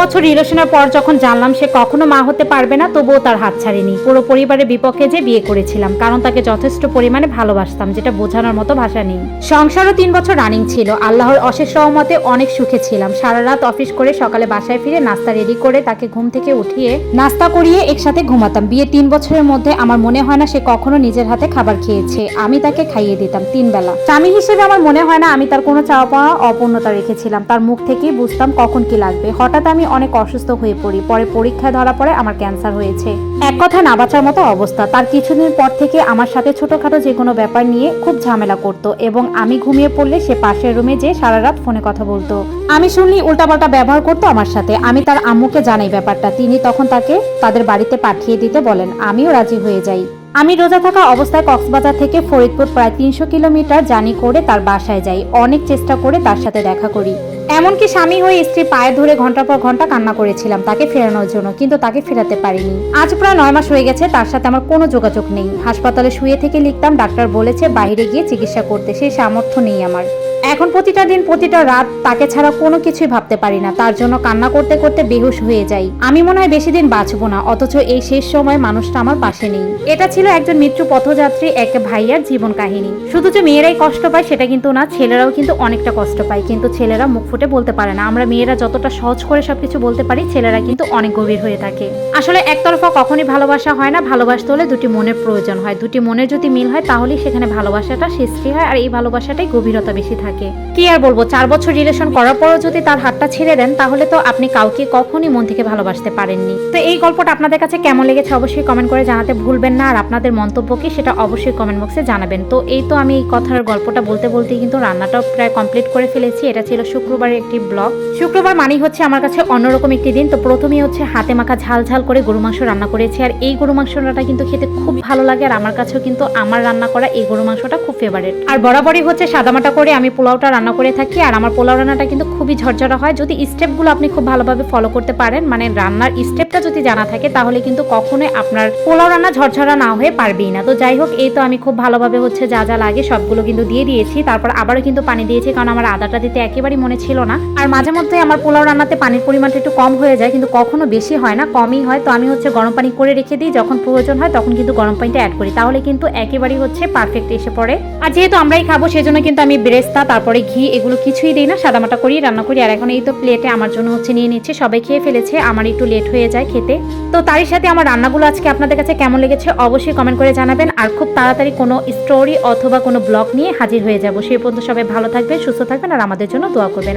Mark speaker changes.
Speaker 1: বছর রিলেশনের পর যখন জানলাম সে কখনো মা হতে পারবে না, তবুও তার হাত ছাড়েনি। পুরো পরিবারের বিপক্ষে যে বিয়ে করেছিলাম, কারণ তাকে যথেষ্ট পরিমাণে ভালোবাসতাম, যেটা বোঝানোর মতো ভাষা নেই। সংসারও তিন বছর রানিং ছিল। আল্লাহর অশেষ রহমতে অনেক সুখে ছিলাম। সারা রাত অফিস করে সকালে বাসায় ফিরে নাস্তা রেডি করে তাকে ঘুম থেকে উঠিয়ে নাস্তা করিয়ে একসাথে ঘুমাতাম। বিয়ে তিন বছরের মধ্যে আমার মনে হয় না সে কখনো নিজের হাতে খাবার খেয়েছে। আমি তাকে খাইয়ে দিতাম তিন বেলা। স্বামী হিসেবে আমার মনে হয় না আমি তার কোনো চাওয়া পাওয়া অপূর্ণতা রেখেছিলাম। তার মুখ থেকেই বুঝতাম কখন কি লাগবে। হঠাৎ আমি অনেক অসুস্থ হয়ে পড়ি। পরে পরীক্ষায় ধরা পড়ে আমার ক্যান্সার হয়েছে। এক কথা না বাঁচার মতো অবস্থা। তার কিছুদিন পর থেকে আমার সাথে ছোটখাটো যে কোনো ব্যাপার নিয়ে খুব ঝামেলা করতো এবং আমি ঘুমিয়ে পড়লে সে পাশের রুমে যে সারা রাত ফোনে কথা বলতো। আমি শুনলি উল্টাপাল্টা ব্যবহার করতো আমার সাথে। আমি তার আম্মুকে জানাই ব্যাপারটা। তিনি তখন তাকে তাদের বাড়িতে পাঠিয়ে দিতে বলেন, আমিও রাজি হয়ে যাই। আমি রোজা থাকা অবস্থায় কক্সবাজার থেকে ফরিদপুর প্রায় তিনশো কিলোমিটার জানি করে তার বাসায় যাই। অনেক চেষ্টা করে তার সাথে দেখা করি। এমনকি স্বামী হয়ে স্ত্রী পায়ে ধরে ঘণ্টা পর ঘণ্টা কান্না করেছিলাম, তাকে ফেরানোর জন্য, কিন্তু তাকে ফেরাতে পারিনি। আজ প্রায় নয় মাস হয়ে গেছে, তার সাথে আমার কোনো যোগাযোগ নেই। হাসপাতালে শুয়ে থেকে লিখতাম, ডাক্তার বলেছে বাইরে গিয়ে চিকিৎসা করতে, সেই সামর্থ্য নেই আমার। এখন প্রতিটা দিন, প্রতিটা রাত তাকে ছাড়া কোনো কিছুই ভাবতে পারি না। তার জন্য কান্না করতে করতে বেহুশ হয়ে যাই। আমি মনে হয় বেশি দিন বাঁচবো না, অথচ এই শেষ সময় মানুষটা আমার পাশে নেই। এটা ছিল একজন মৃত্যু পথযাত্রী, এক ভাইয়ার জীবন কাহিনী। শুধু যে মেয়েরাই কষ্ট পায়, সেটা কিন্তু না, ছেলেরাও কিন্তু অনেকটা কষ্ট পায়, কিন্তু ছেলেরা মুখ ফুটে বলতে পারে না। আমরা মেয়েরা যতটা সহজ করে সবকিছু বলতে পারি, ছেলেরা কিন্তু অনেক গভীর হয়ে থাকে। আসলে একতরফা কখনই ভালোবাসা হয় না। ভালোবাসতে হলে দুটি মনের প্রয়োজন হয়। দুটি মনের যদি মিল হয়, তাহলেই সেখানে ভালোবাসাটা সৃষ্টি হয় আর এই ভালোবাসাটাই গভীরতা বেশি থাকে। কি আর বলব? চার বছর রিলেশন করার পরও যদি তার হাতটা ছেড়ে দেন, তাহলে তো আপনি কাউকে কখনই মন থেকে ভালোবাসতে পারেননি। তো এই গল্পটা আপনাদের কাছে কেমন লেগেছে অবশ্যই কমেন্ট করে জানাতে ভুলবেন না। আর আপনাদের মন্তব্য কি, সেটা অবশ্যই কমেন্ট বক্সে জানাবেন। তো এই তো আমি এই কথার গল্পটা বলতে বলতে কিন্তু রান্নাটাও প্রায় কমপ্লিট করে ফেলেছি। এটা ছিল শুক্রবারের একটি ব্লগ। শুক্রবার মানেই হচ্ছে আমার কাছে অন্যরকম একটি দিন। তো প্রথমেই হচ্ছে হাতে মাখা ঝাল ঝাল করে গরু মাংস রান্না করেছি। আর এই গরু মাংসটা কিন্তু খেতে খুব ভালো লাগে। আর আমার কাছেও কিন্তু আমার রান্না করা এই গরু মাংসটা খুব ফেভারিট আর বরাবরই হচ্ছে সাদামাটা করে আমি পোলাওটা রান্না করে থাকি। আর আমার পোলাও রান্নাটা কিন্তু খুবই ঝরঝরা হয়। যদি স্টেপগুলো আপনি খুব ভালোভাবে ফলো করতে পারেন মানে রান্নার স্টেপটা যদি জানা থাকে, তাহলে কিন্তু কখনোই আপনার পোলাও রান্না ঝরঝরা না হয়ে পারবেই না। তো যাই হোক, এই তো আমি খুব ভালোভাবে হচ্ছে যা যা লাগে সবগুলো কিন্তু দিয়ে দিয়েছি। তারপর আবারও কিন্তু পানি দিয়েছি, কারণ আমার আদাটা দিতে একেবারেই মনে ছিল না। আর মাঝে মধ্যে আমার পোলাও রান্নাতে পানির পরিমাণটা একটু কম হয়ে যায়, কিন্তু কখনো বেশি হয় না, কমই হয়। তো আমি হচ্ছে গরম পানি করে রেখে দিই, যখন প্রয়োজন হয় তখন কিন্তু গরম পানিটা অ্যাড করি। তাহলে কিন্তু একেবারেই হচ্ছে পারফেক্ট এসে পড়ে। আর যেহেতু আমরাই খাব, সেজন্য কিন্তু আমি ব্রেস্তা, তারপরে ঘি এগুলো কিছুই দিই না, সাদামাটা করি, রান্না করি। আর এখন এই তো প্লেটে আমার জন্য হচ্ছে নিয়ে নিচ্ছে। সবাই খেয়ে ফেলেছে, আমার একটু লেট হয়ে যায় খেতে। তো তারই সাথে আমার রান্নাগুলো আজকে আপনাদের কাছে কেমন লেগেছে অবশ্যই কমেন্ট করে জানাবেন। আর খুব তাড়াতাড়ি কোনো স্টোরি অথবা কোনো ব্লগ নিয়ে হাজির হয়ে যাব। সেই পর্যন্ত সবাই ভালো থাকবেন, সুস্থ থাকবেন, আর আমাদের জন্য দোয়া করবেন।